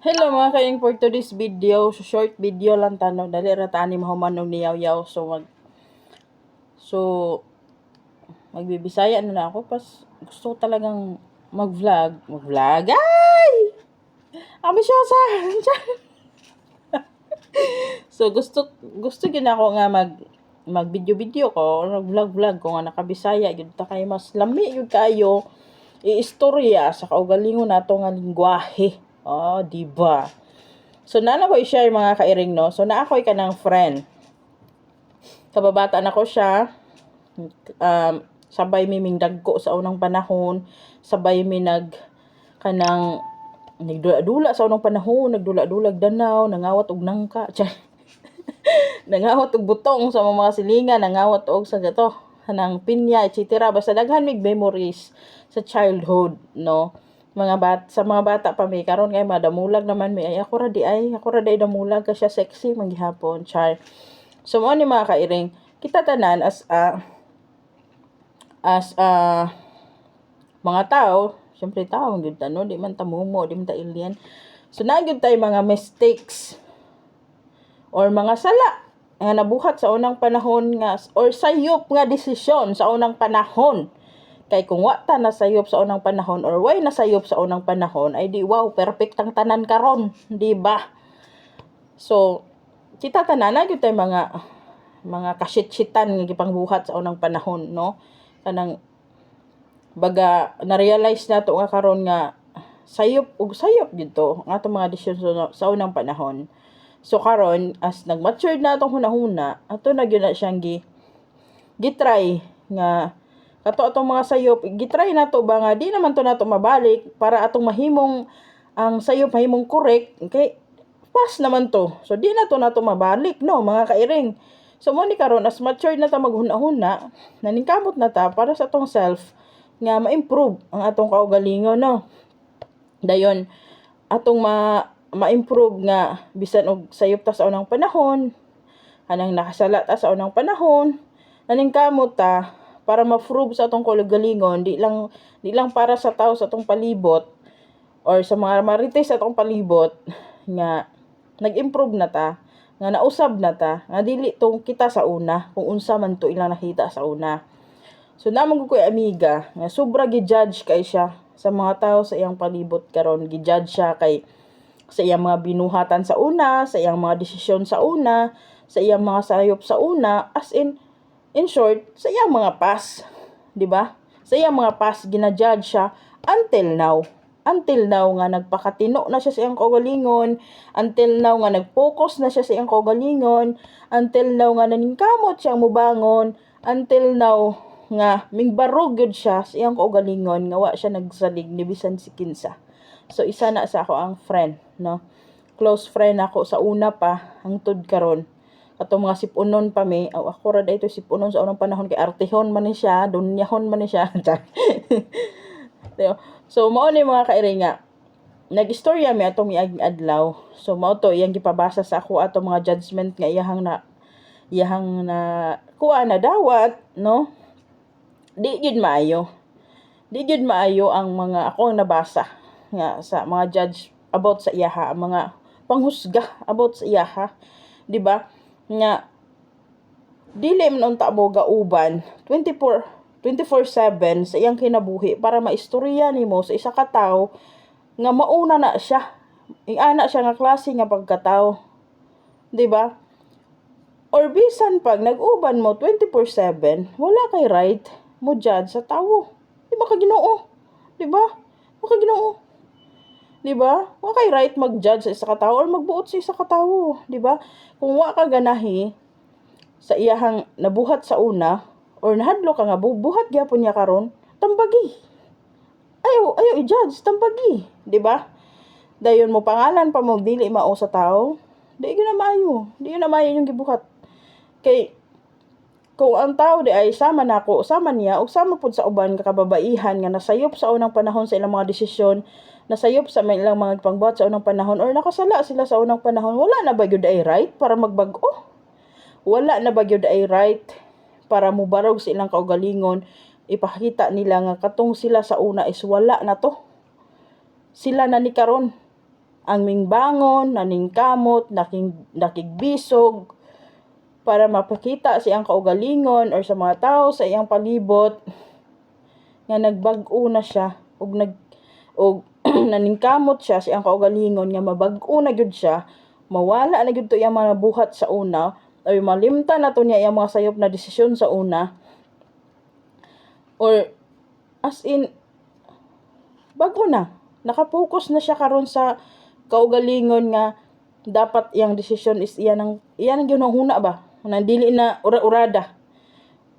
Hello mga kayong for today's video, so short video lang tano, dali ra tani mahuman og niyaw-yaw so mag So magbibisaya na ako pas gusto talagang mag-vlog, mag-vlog. Ay! Ambisyosa. so gusto gusto gyud ako nga mag mag video-video ko, or mag-vlog-vlog ko nga nakabisaya gyud ta kay mas lami gyud kayo iistorya sa kaugalingon nato nga lingwahe. Oh, di ba? So na ko i-share mga kairing no. So na ako ka ng friend. Kababata na ko siya. Um, sabay mi ming dagko sa unang panahon, sabay mi nag kanang nagdula-dula sa unang panahon, nagdula-dulag danaw, nangawat og nangka. Nangawat og butong sa mga silingan, nangawat og sa gato, kanang pinya, etc. Basta daghan mig memories sa childhood, no mga bat sa mga bata pa may karon kay madamulag naman may ay ako ra di ay ako ra di damulag ka siya sexy maghihapon char. So mo ni mga kairing kita tanan as a as a mga tao syempre tao gyud no? Di man ta mumo di man ta alien. So na gyud tay mga mistakes or mga sala nga nabuhat sa unang panahon nga or sayop nga desisyon sa unang panahon Kay kung wa ta nasayop sa unang panahon or way nasayop sa unang panahon, ay di wow, perfect ang tanan karon, di ba? So, kita tanan na gyud mga mga kashit-shitan nga gipangbuhat sa unang panahon, no? Kanang baga na-realize nato nga karon nga sayop ug sayop dito ang atong mga desisyon sa unang panahon. So karon as nag-mature na atong hunahuna, ato na gyud na siyang gi gitry nga kato atong mga sayop gitry nato ba nga di naman to nato mabalik para atong mahimong ang sayop mahimong correct kay pass naman to. So di na to nato mabalik no mga kairing. So mo ni karon as mature na ta maghuna-huna naningkamot na ta para sa atong self nga ma-improve ang atong kaugalingon no? Dayon atong ma ma-improve nga bisan og sayop ta sa unang panahon anang nakasala ta sa unang panahon naningkamot ta para ma-prove sa atong galingon di lang di lang para sa tao sa atong palibot or sa mga marites sa atong palibot nga nag-improve na ta nga nausab na ta nga dili tong kita sa una kung unsa man to ilang nakita sa una. So namang ko amiga nga sobra gi-judge kay siya sa mga tao sa iyang palibot karon. Gi-judge siya kay sa iyang mga binuhatan sa una, sa iyang mga desisyon sa una, sa iyang mga sayop sa una, as in, In short, sa iyang mga past, 'di ba? Sa iyang mga past gina-judge siya until now. Until now nga nagpakatino na siya sa iyang kaugalingon, until now nga nag-focus na siya sa iyang kaugalingon, until now nga naningkamot siyang mubangon, until now nga mingbarog gud siya sa iyang kaugalingon nga wa siya nagsalig ni bisan si kinsa. So isa na sa ako ang friend, no? Close friend ako sa una pa hangtod karon ato mga sipunon pa mi. Aw ako ra dayto sipunon sa unang panahon kay artihon man ni siya dunyahon man ni siya. So mao ni mga kairinga. Nagistorya mi atong miaging adlaw. So mao to iyang gipabasa sa ako ato mga judgment nga iyahang na iyahang na kuha na dawat no? Di gid maayo. Di gid maayo ang mga ako ang nabasa nga sa mga judge about sa iyaha ang mga panghusga about sa iyaha di ba nga dili man unta mo gauban 24 24/7 sa iyang kinabuhi para maistorya nimo sa isa ka tawo nga mauna na siya. Ing ana siya nga klase nga pagkatao. Di ba? Or bisan pag nag-uban mo 24/7, wala kay right mo judge sa tawo. Di ba ka Ginoo? Di ba? Wa Ginoo. Di ba? Wa kay right mag-judge sa isa ka tawo or magbuot sa isa ka tawo, di ba? Kung wa ka ganahi sa iyahang nabuhat sa una or nahadlo ka nga buhat gyapon niya karon, tambagi. Ayo, ayo i-judge, tambagi, di ba? Dayon mo pangalan pa mo dili mao sa tawo, di gyud na maayo. Di na maayo yung gibuhat. Kay kung ang tao di ay sama nako, sama niya, ug sama pud sa uban kakababaihan nga nasayop sa unang panahon sa ilang mga desisyon, nasayop sa ilang mga pangbuhat sa unang panahon or nakasala sila sa unang panahon, wala na ba gyud ay right para magbag-o? Wala na ba gyud ay right para mubarog sa ilang kaugalingon, ipakita nila nga katong sila sa una is wala na to. Sila na ni karon. ang mingbangon, naningkamot, naking, nakigbisog, para mapakita sa iyang kaugalingon or sa mga tao sa iyang palibot nga nagbag-o na siya ug nag og naningkamot siya sa iyang kaugalingon nga mabag-o na gyud siya mawala na gyud to iyang mga buhat sa una or malimtan na to niya iyang mga sayop na desisyon sa una. Or as in bago na nakapokus na siya karon sa kaugalingon nga dapat iyang desisyon is iyan ang iyan ang ginahuna ba? Nandili na ura-urada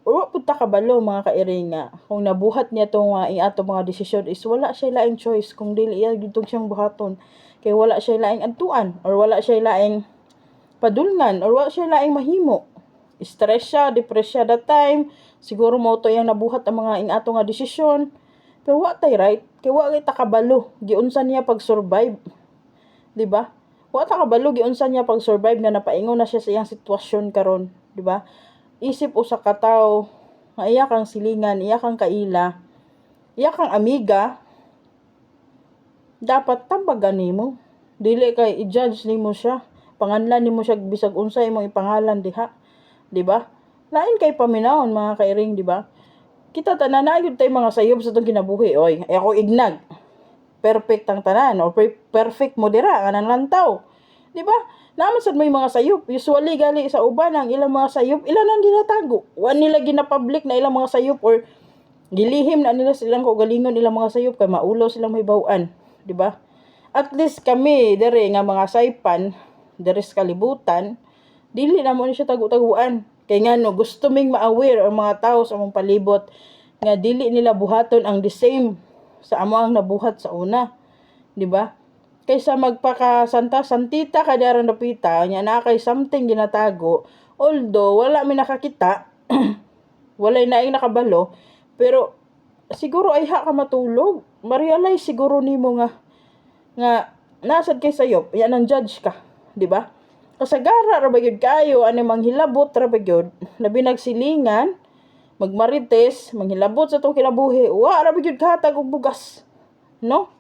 Uro punta kabalo mga kairing nga kung nabuhat niya tong uh, iato mga desisyon is wala siya laing choice kung dili iya gitong siyang buhaton. Kay wala siya laing adtuan or wala siya laing padulngan or wala siya laing mahimo. Stress siya depress siya that time. Siguro mo to yang nabuhat ang mga inato nga desisyon. Pero wa tay right. Kay wa kay takabalo giunsa niya pag survive di ba? Wa ta kabalo giunsa niya pag survive nga napaingon na siya sa iyang sitwasyon karon. Di ba isip usa ka tawo nga iya kang silingan, iya kang kaila, iya kang amiga, dapat tambagan nimo. Dili kay i-judge nimo siya. Panganlan nimo siya bisag unsa imong ipangalan diha. Di ba? Lain kay paminawon mga kairing, di ba? Kita tanan tay mga sayop sa tong kinabuhi. Oy, ako ignag. Perfect ang tanan per- perfect mo dira kanan lantaw. Di ba? Naman sad may mga sayop. Usually gali sa uban ang ilang mga sayop, ilan ang ginatago. Wa nila gina-public na ilang mga sayop or gilihim na nila silang kaugalingon ilang mga sayop kay maulaw silang may bawaan, di ba? At least kami dere nga mga saypan, dere sa kalibutan, dili na mo siya tagu-taguan. Kay nga no, gusto ming ma-aware ang mga tao sa among palibot nga dili nila buhaton ang the same sa amo ang nabuhat sa una. Di ba? Kaysa magpaka santa santita ka daran napita nya na kay something ginatago although wala mi nakakita walay na ing nakabalo pero siguro ay ha ka matulog. Ma-realize siguro nimo nga nga nasad kay sayop yan ang judge ka di ba? Kasagara ra ba gyud kayo ani manghilabot ra ba gyud labi nagsilingan magmarites manghilabot sa tong kinabuhi wa ra ba gyud kahatag og bugas no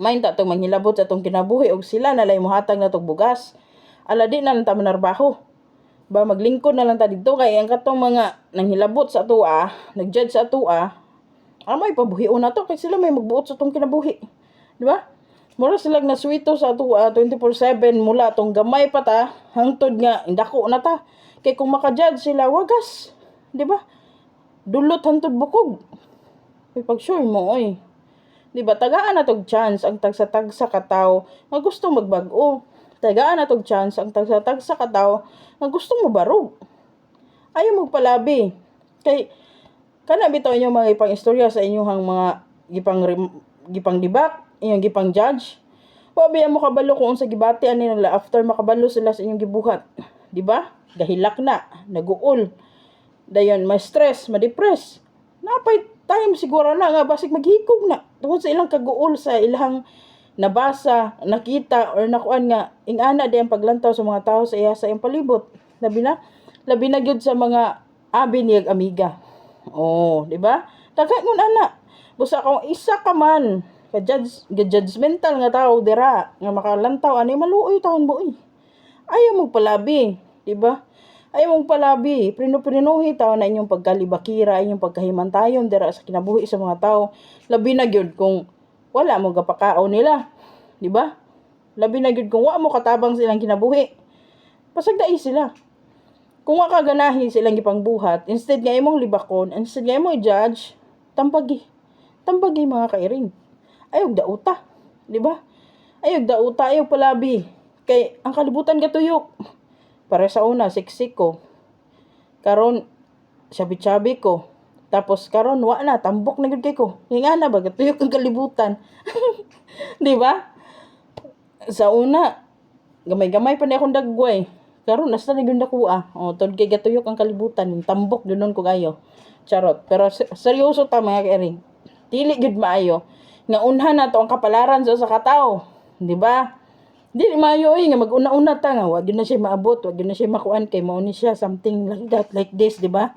Main ta tong manghilabot sa tong kinabuhi og sila nalay mohatag na tong bugas. Ala di na lang ta manarbaho. Ba maglingkod na lang ta didto kay ang katong mga nanghilabot sa atoa, nagjudge sa atoa, amay pabuhion na to kay sila may magbuot sa tong kinabuhi. Di ba? Mura sila na suwito sa atoa 24/7 mula tong gamay pa ta hangtod nga indako na ta. Kay kung maka-judge sila wagas, di ba? Dulot hangtod bukog. May pag sure mo oy. Di ba, tagaan na chance ang tagsa-tagsa kataw nga gusto magbago. Tagaan na chance ang tagsa-tagsa kataw nga gusto mo barog. Ayaw mo palabi. Kay, kana bitaw inyo mga ipang istorya sa inyong mga gipang gipang dibak, inyong gipang judge. Wa biya mo kabalo kung sa gibati ani nila after makabalo sila sa inyong gibuhat. Di ba? Gahilak na, naguol. Dayon, ma stress, ma-depress. Napay time siguro na nga basig maghikog na tungod sa ilang kaguol sa ilang nabasa, nakita or nakuan nga ingana di ang paglantaw sa mga tao sa iya sa iyang palibot. Labi na labi na gyud sa mga abi niyag amiga. Oh, di ba? Tagay ngun ana. Busa kung isa ka man ka judge judgmental nga tao dira nga makalantaw ani maluoy taon buoy. Ayaw mo palabi, di ba? Ay mong palabi, prino-prinuhi tao na inyong pagkalibakira, inyong pagkahimantayon dira sa kinabuhi sa mga tao. Labi na gyud kung wala mo gapakao nila. Di ba? Labi na gyud kung wa mo katabang silang kinabuhi. Pasagdai sila. Kung wa ka ganahin silang gipangbuhat, instead nga imong libakon, instead nga imong i-judge, tampagi. Tampagi mga kairing. Ayog dauta. Di ba? Ayog dauta, ayog palabi. Kay ang kalibutan gatuyok para sa una, siksik ko. Karon, sabi-sabi ko. Tapos karon wa na, tambok na gud kay ko. Nga na ba, gatuyok ang kalibutan. Di ba? Sa una, gamay-gamay pa ni akong dagway. Karon nasta na gyud ako ah. O tod kay gatuyok ang kalibutan, tambok dunon ko kayo. Charot. Pero seryoso ta mga kairing. Dili gud maayo nga unhan na to ang kapalaran sa usa ka tawo. Di ba? Di maayo eh, nga mag-una-una ta nga, wag yun na siya maabot, wag yun na siya makuan kay mao ni siya something like that, like this, di ba?